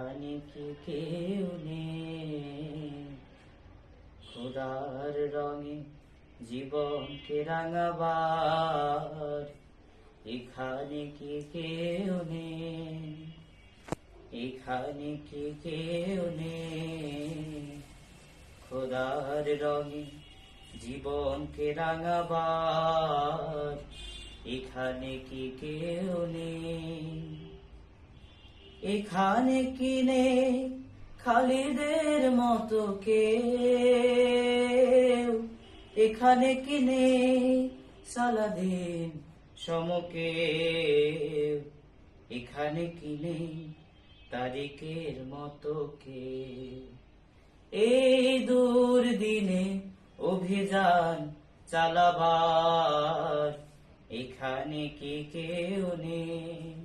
এখানে কি কেউ নেই। খোদার রঙে জীবনকে রাঙাবার, এখানে কি কেউ নেই? এখানে কি কেউ নেই? খোদার রঙে জীবনকে রাঙাবার, এখানে কি কেউ নেই? এখানে কিনে খালিদের মতো কেউ। এখানে কিনে সালাদিন সমকে এখানে কি নেই তারিকের মতো কে এই দূর দিনে অভিযান চালাবার এখানে কি কেউ নেই।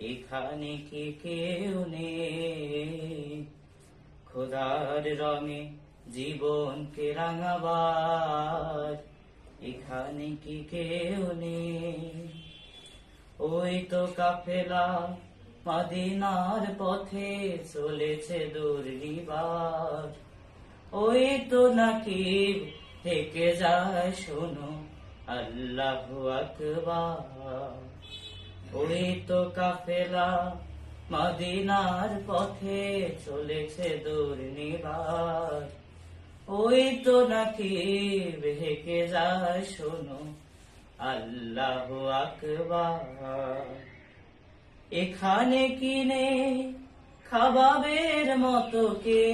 এখানে কি কেউ নেই? খোদার রঙে জীবনকে রাঙাবার এখানে কি কেউ নেই? ওই তো কাফেলা মাদিনার পথে চলেছে দুর্নিবার। ওই তো নাকি থেকে যায়, শোনো, আল্লাহ আকবার। ওই তো কাফেলা মদিনার পথে চলেছে দুর্নিবার। ওই তো নাকি ভেকে যায়, শোনো, আল্লাহ আকবার। এখানে কিনে খাবাবের মতো কে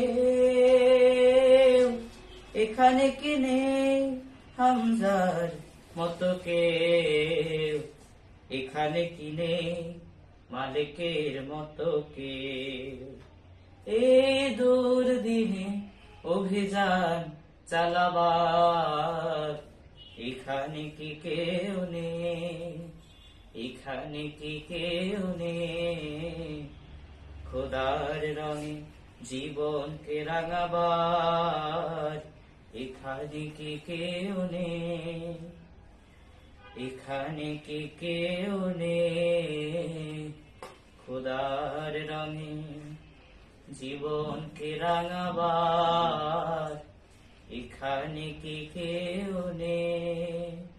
এখানে কিনে হামজার মতো কে এখানে কিনে মালিকের মতো কে? এই দূর দিনে অভিযান চালাবার, এখানে কি কেউ নেই? এখানে কি কেউ খোদার রঙে জীবনকে রাঙাবার, এখানে কি কেউ নেই? এখানে কি কেউ নেই? খোদার রঙে জীবনকে রাঙাবার? এখানে কি কেউ নেই?